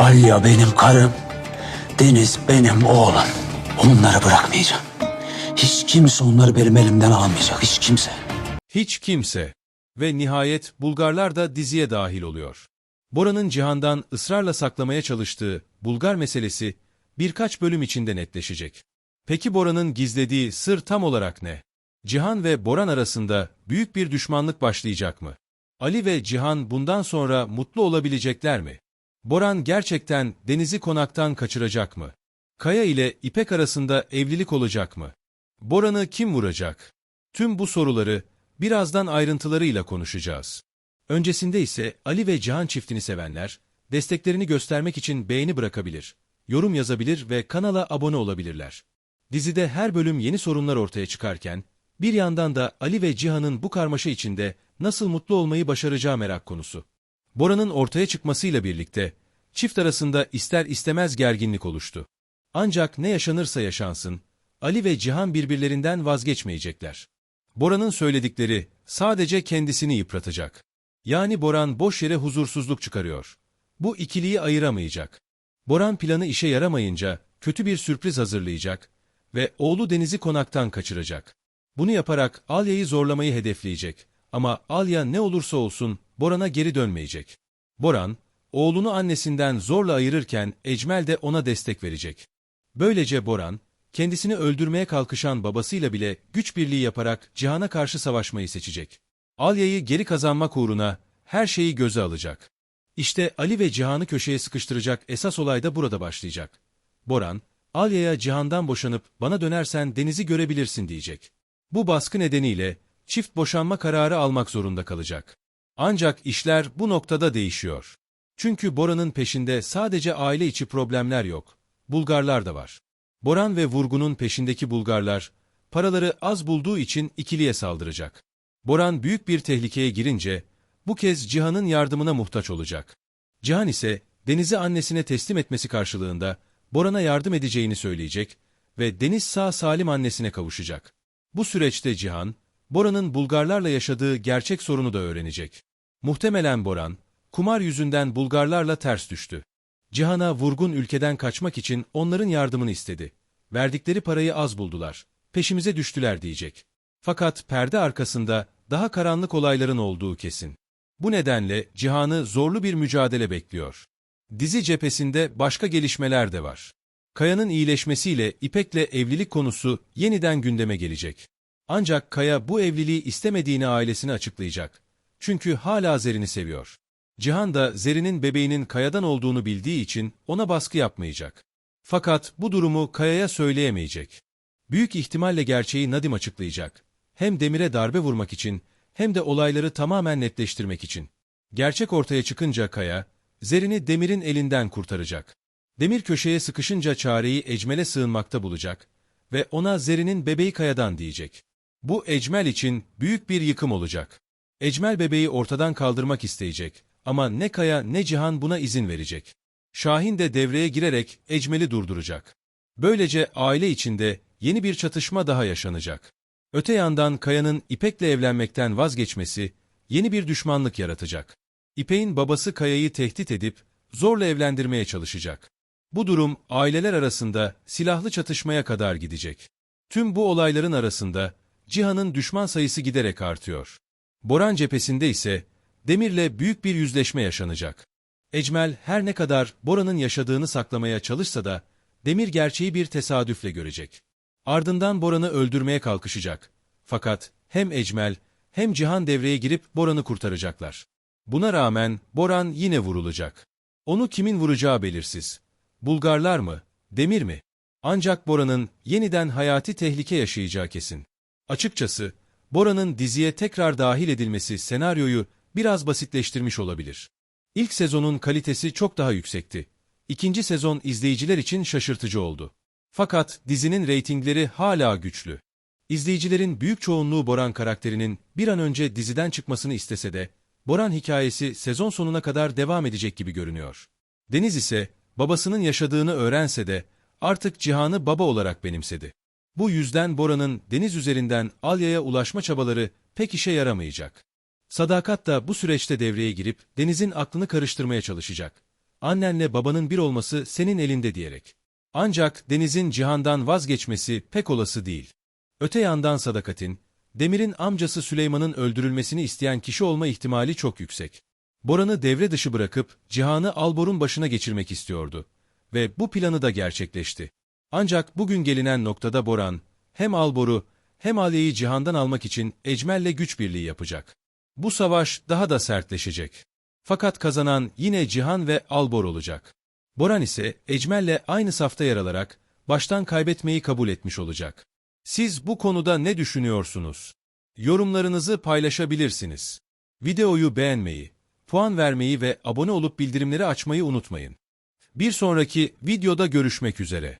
Alya benim karım. Deniz benim oğlum. Onları bırakmayacağım. Hiç kimse onları benim elimden almayacak. Hiç kimse. Hiç kimse. Ve nihayet Bulgarlar da diziye dahil oluyor. Bora'nın Cihan'dan ısrarla saklamaya çalıştığı Bulgar meselesi birkaç bölüm içinde netleşecek. Peki Bora'nın gizlediği sır tam olarak ne? Cihan ve Boran arasında büyük bir düşmanlık başlayacak mı? Ali ve Cihan bundan sonra mutlu olabilecekler mi? Boran gerçekten Deniz'i konaktan kaçıracak mı? Kaya ile İpek arasında evlilik olacak mı? Boran'ı kim vuracak? Tüm bu soruları birazdan ayrıntılarıyla konuşacağız. Öncesinde ise Ali ve Cihan çiftini sevenler, desteklerini göstermek için beğeni bırakabilir, yorum yazabilir ve kanala abone olabilirler. Dizide her bölüm yeni sorunlar ortaya çıkarken, bir yandan da Ali ve Cihan'ın bu karmaşa içinde nasıl mutlu olmayı başaracağı merak konusu. Bora'nın ortaya çıkmasıyla birlikte, çift arasında ister istemez gerginlik oluştu. Ancak ne yaşanırsa yaşansın, Ali ve Cihan birbirlerinden vazgeçmeyecekler. Bora'nın söyledikleri sadece kendisini yıpratacak. Yani Boran boş yere huzursuzluk çıkarıyor. Bu ikiliyi ayıramayacak. Boran planı işe yaramayınca kötü bir sürpriz hazırlayacak ve oğlu Deniz'i konaktan kaçıracak. Bunu yaparak Alya'yı zorlamayı hedefleyecek ama Alya ne olursa olsun Boran'a geri dönmeyecek. Boran, oğlunu annesinden zorla ayırırken Ecmel de ona destek verecek. Böylece Boran, kendisini öldürmeye kalkışan babasıyla bile güç birliği yaparak Cihan'a karşı savaşmayı seçecek. Alya'yı geri kazanmak uğruna her şeyi göze alacak. İşte Ali ve Cihan'ı köşeye sıkıştıracak esas olay da burada başlayacak. Boran, Alya'ya Cihan'dan boşanıp bana dönersen Deniz'i görebilirsin diyecek. Bu baskı nedeniyle çift boşanma kararı almak zorunda kalacak. Ancak işler bu noktada değişiyor. Çünkü Bora'nın peşinde sadece aile içi problemler yok. Bulgarlar da var. Boran ve Vurgun'un peşindeki Bulgarlar, paraları az bulduğu için ikiliye saldıracak. Boran büyük bir tehlikeye girince, bu kez Cihan'ın yardımına muhtaç olacak. Cihan ise, Deniz'i annesine teslim etmesi karşılığında, Boran'a yardım edeceğini söyleyecek ve Deniz sağ salim annesine kavuşacak. Bu süreçte Cihan, Boran'ın Bulgarlarla yaşadığı gerçek sorunu da öğrenecek. Muhtemelen Boran, kumar yüzünden Bulgarlarla ters düştü. Cihan'a vurgun ülkeden kaçmak için onların yardımını istedi. Verdikleri parayı az buldular. Peşimize düştüler diyecek. Fakat perde arkasında daha karanlık olayların olduğu kesin. Bu nedenle Cihan'ı zorlu bir mücadele bekliyor. Dizi cephesinde başka gelişmeler de var. Kaya'nın iyileşmesiyle İpek'le evlilik konusu yeniden gündeme gelecek. Ancak Kaya bu evliliği istemediğini ailesine açıklayacak. Çünkü hala Zerin'i seviyor. Cihan da Zerin'in bebeğinin Kaya'dan olduğunu bildiği için ona baskı yapmayacak. Fakat bu durumu Kaya'ya söyleyemeyecek. Büyük ihtimalle gerçeği Nadim açıklayacak. Hem Demir'e darbe vurmak için hem de olayları tamamen netleştirmek için. Gerçek ortaya çıkınca Kaya, Zerin'i Demir'in elinden kurtaracak. Demir köşeye sıkışınca çareyi Ecmel'e sığınmakta bulacak ve ona Zerin'in bebeği Kaya'dan diyecek. Bu Ecmel için büyük bir yıkım olacak. Ecmel bebeği ortadan kaldırmak isteyecek ama ne Kaya ne Cihan buna izin verecek. Şahin de devreye girerek Ecmel'i durduracak. Böylece aile içinde yeni bir çatışma daha yaşanacak. Öte yandan Kaya'nın İpek'le evlenmekten vazgeçmesi yeni bir düşmanlık yaratacak. İpek'in babası Kaya'yı tehdit edip zorla evlendirmeye çalışacak. Bu durum aileler arasında silahlı çatışmaya kadar gidecek. Tüm bu olayların arasında Cihan'ın düşman sayısı giderek artıyor. Boran cephesinde ise Demir'le büyük bir yüzleşme yaşanacak. Ecmel her ne kadar Bora'nın yaşadığını saklamaya çalışsa da Demir gerçeği bir tesadüfle görecek. Ardından Boran'ı öldürmeye kalkışacak. Fakat hem Ecmel hem Cihan devreye girip Boran'ı kurtaracaklar. Buna rağmen Boran yine vurulacak. Onu kimin vuracağı belirsiz. Bulgarlar mı, Demir mi? Ancak Bora'nın yeniden hayati tehlike yaşayacağı kesin. Açıkçası, Bora'nın diziye tekrar dahil edilmesi senaryoyu biraz basitleştirmiş olabilir. İlk sezonun kalitesi çok daha yüksekti. İkinci sezon izleyiciler için şaşırtıcı oldu. Fakat dizinin reytingleri hala güçlü. İzleyicilerin büyük çoğunluğu Boran karakterinin bir an önce diziden çıkmasını istese de, Boran hikayesi sezon sonuna kadar devam edecek gibi görünüyor. Deniz ise, babasının yaşadığını öğrense de, artık Cihan'ı baba olarak benimsedi. Bu yüzden Bora'nın deniz üzerinden Alya'ya ulaşma çabaları pek işe yaramayacak. Sadakat da bu süreçte devreye girip Deniz'in aklını karıştırmaya çalışacak. annenle babanın bir olması senin elinde diyerek. Ancak Deniz'in Cihan'dan vazgeçmesi pek olası değil. Öte yandan Sadakat'in, Demir'in amcası Süleyman'ın öldürülmesini isteyen kişi olma ihtimali çok yüksek. Boran'ı devre dışı bırakıp Cihan'ı Albor'un başına geçirmek istiyordu. Ve bu planı da gerçekleşti. Ancak bugün gelinen noktada Boran, hem Albor'u hem Aliye'yi Cihan'dan almak için Ecmel'le güç birliği yapacak. Bu savaş daha da sertleşecek. Fakat kazanan yine Cihan ve Albor olacak. Boran ise Ecmel'le aynı safta yer alarak baştan kaybetmeyi kabul etmiş olacak. Siz bu konuda ne düşünüyorsunuz? Yorumlarınızı paylaşabilirsiniz. Videoyu beğenmeyi, puan vermeyi ve abone olup bildirimleri açmayı unutmayın. Bir sonraki videoda görüşmek üzere.